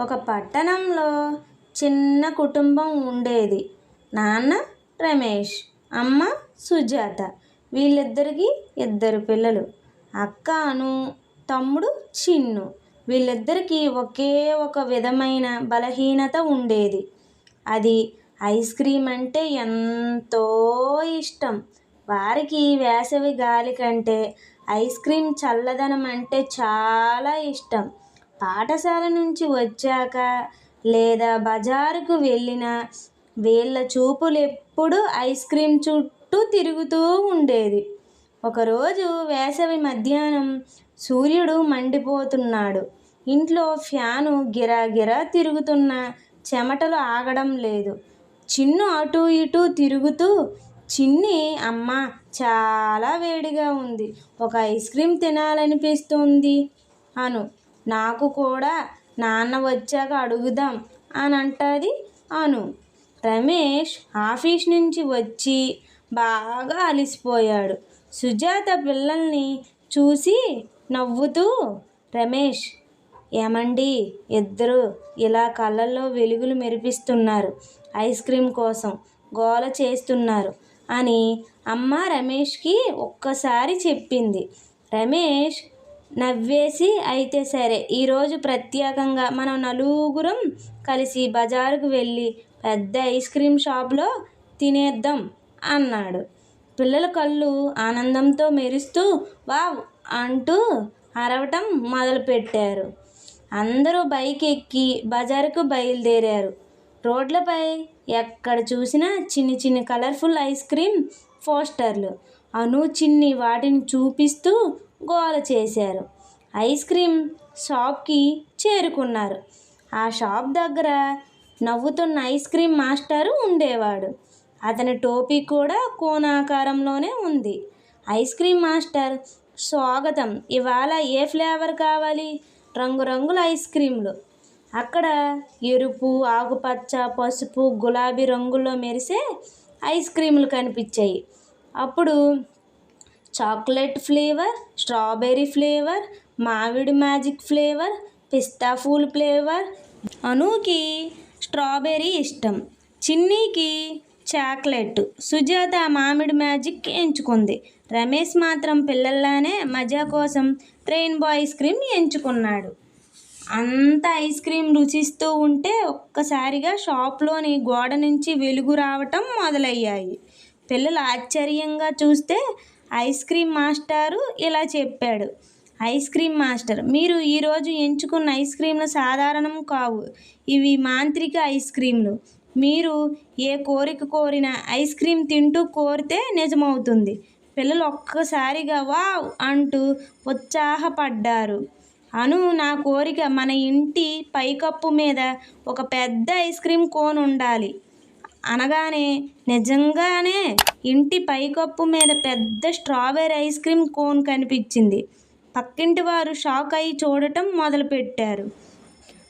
ఒక పట్టణంలో చిన్న కుటుంబం ఉండేది. నాన్న రమేష్ అమ్మ సుజాత వీళ్ళిద్దరికి ఇద్దరు పిల్లలు. అక్కను తమ్ముడు చిన్ను. వీళ్ళిద్దరికీ ఒకే ఒక విధమైన బలహీనత ఉండేది. అది ఐస్ క్రీమ్ అంటే ఎంతో ఇష్టం. వారికి వేసవి గాలి కంటే ఐస్ క్రీమ్ చల్లదనం అంటే చాలా ఇష్టం. పాఠశాల నుంచి వచ్చాక లేదా బజారుకు వెళ్ళిన వీళ్ళ చూపులు ఎప్పుడూ ఐస్ క్రీమ్ చుట్టూ తిరుగుతూ ఉండేది. ఒకరోజు వేసవి మధ్యాహ్నం సూర్యుడు మండిపోతున్నాడు. ఇంట్లో ఫ్యాను గిరాగిరా తిరుగుతున్న చెమటలు ఆగడం లేదు. చిన్ను అటు ఇటు తిరుగుతూ చిన్ని అమ్మ చాలా వేడిగా ఉంది. ఒక ఐస్ క్రీమ్ తినాలనిపిస్తుంది అను నాకు కూడా నాన్న వచ్చాక అడుగుదాం అని అంటుంది అను. రమేష్ ఆఫీస్ నుంచి వచ్చి బాగా అలిసిపోయాడు. సుజాత పిల్లల్ని చూసి నవ్వుతూ రమేష్ ఏమండి? ఇద్దరు ఇలా కళ్ళల్లో వెలుగులు మెరిపిస్తున్నారు. ఐస్ క్రీమ్ కోసం గోల చేస్తున్నారు అని అమ్మ రమేష్కి ఒక్కసారి చెప్పింది. రమేష్ నవ్వేసి అయితే సరే ఈరోజు ప్రత్యేకంగా మనం నలుగురం కలిసి బజారుకు వెళ్ళి పెద్ద ఐస్ క్రీమ్ షాప్లో తినేద్దాం అన్నాడు. పిల్లల కళ్ళు ఆనందంతో మెరుస్తూ వావ్ అంటూ అరవటం మొదలుపెట్టారు. అందరూ బైక్ ఎక్కి బజారుకు బయలుదేరారు. రోడ్లపై ఎక్కడ చూసినా చిన్ని చిన్ని కలర్ఫుల్ ఐస్ క్రీమ్ పోస్టర్లు. అను చిన్ని వాటిని చూపిస్తూ గోల చేశారు. ఐస్ క్రీమ్ షాప్కి చేరుకున్నారు. ఆ షాప్ దగ్గర నవ్వుతున్న ఐస్ క్రీమ్ మాస్టారు ఉండేవాడు. అతని టోపీ కూడా కోణాకారంలోనే ఉంది. ఐస్ క్రీమ్ మాస్టర్ స్వాగతం. ఇవాళ ఏ ఫ్లేవర్ కావాలి? రంగురంగుల ఐస్ క్రీమ్లు. అక్కడ ఎరుపు ఆకుపచ్చ పసుపు గులాబీ రంగుల్లో మెరిసే ఐస్ క్రీములు కనిపించాయి. అప్పుడు చాక్లెట్ ఫ్లేవర్ స్ట్రాబెర్రీ ఫ్లేవర్ మామిడి మ్యాజిక్ ఫ్లేవర్ పిస్తా ఫూల్ ఫ్లేవర్. అనుకి స్ట్రాబెర్రీ ఇష్టం. చిన్నీకి చాక్లెట్. సుజాత మామిడి మ్యాజిక్ ఎంచుకుంది. రమేష్ మాత్రం పిల్లల్లానే మజా కోసం రెయిన్బో ఐస్ క్రీమ్ ఎంచుకున్నాడు. అంత ఐస్ క్రీమ్ రుచిస్తూ ఉంటే ఒక్కసారిగా షాప్లోని గోడ నుంచి వెలుగు రావటం మొదలయ్యాయి. పిల్లలు ఆశ్చర్యంగా చూస్తే ఐస్ క్రీమ్ మాస్టారు ఇలా చెప్పాడు. ఐస్ క్రీమ్ మాస్టర్ మీరు ఈరోజు ఎంచుకున్న ఐస్ క్రీమ్లు సాధారణం కావు. ఇవి మాంత్రిక ఐస్ క్రీమ్లు. మీరు ఏ కోరిక కోరిన ఐస్ క్రీమ్ తింటూ కోరితే నిజమవుతుంది. పిల్లలు ఒక్కసారిగా వావ్ అంటూ ఉత్సాహపడ్డారు. అను నా కోరిక మన ఇంటి పైకప్పు మీద ఒక పెద్ద ఐస్ క్రీమ్ కోన్ ఉండాలి అనగానే నిజంగానే ఇంటి పైకప్పు మీద పెద్ద స్ట్రాబెర్రీ ఐస్ క్రీమ్ కోన్ కనిపించింది. పక్కింటి వారు షాక్ అయి చూడటం మొదలుపెట్టారు.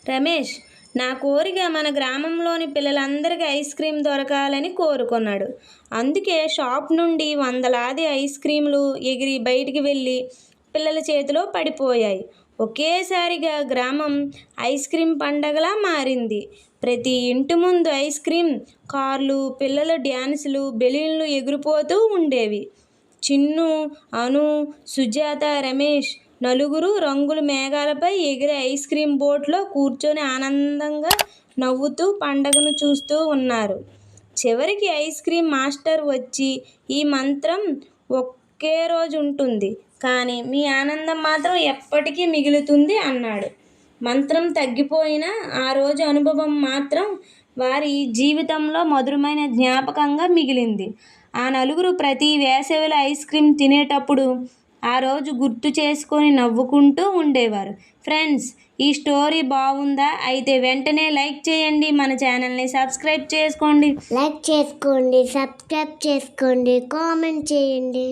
రమేష్ నా కోరిక మన గ్రామంలోని పిల్లలందరికీ ఐస్ క్రీమ్ దొరకాలని కోరుకున్నాడు. అందుకే షాప్ నుండి వందలాది ఐస్ క్రీములు ఎగిరి బయటికి వెళ్ళి పిల్లల చేతిలో పడిపోయాయి. ఒకేసారిగా గ్రామం ఐస్ క్రీమ్ పండగలా మారింది. ప్రతి ఇంటి ముందు ఐస్ క్రీమ్ కార్లు పిల్లల డ్యాన్సులు బెలూన్లు ఎగిరిపోతూ ఉండేవి. చిన్ను అను సుజాత రమేష్ నలుగురు రంగుల మేఘాలపై ఎగిరే ఐస్ క్రీమ్ బోట్లో కూర్చొని ఆనందంగా నవ్వుతూ పండగను చూస్తూ ఉన్నారు. చివరికి ఐస్ క్రీమ్ మాస్టర్ వచ్చి ఈ మంత్రం ఒకే రోజు ఉంటుంది. కానీ మీ ఆనందం మాత్రం ఎప్పటికీ మిగులుతుంది అన్నాడు. మంత్రం తగ్గిపోయినా ఆ రోజు అనుభవం మాత్రం వారి జీవితంలో మధురమైన జ్ఞాపకంగా మిగిలింది. ఆ నలుగురు ప్రతి వేసవిలో ఐస్ క్రీమ్ తినేటప్పుడు ఆ రోజు గుర్తు చేసుకొని నవ్వుకుంటూ ఉండేవారు. ఫ్రెండ్స్ ఈ స్టోరీ బాగుందా? అయితే వెంటనే లైక్ చేయండి. మన ఛానల్ని సబ్స్క్రైబ్ చేసుకోండి. లైక్ చేసుకోండి సబ్స్క్రైబ్ చేసుకోండి కామెంట్ చేయండి.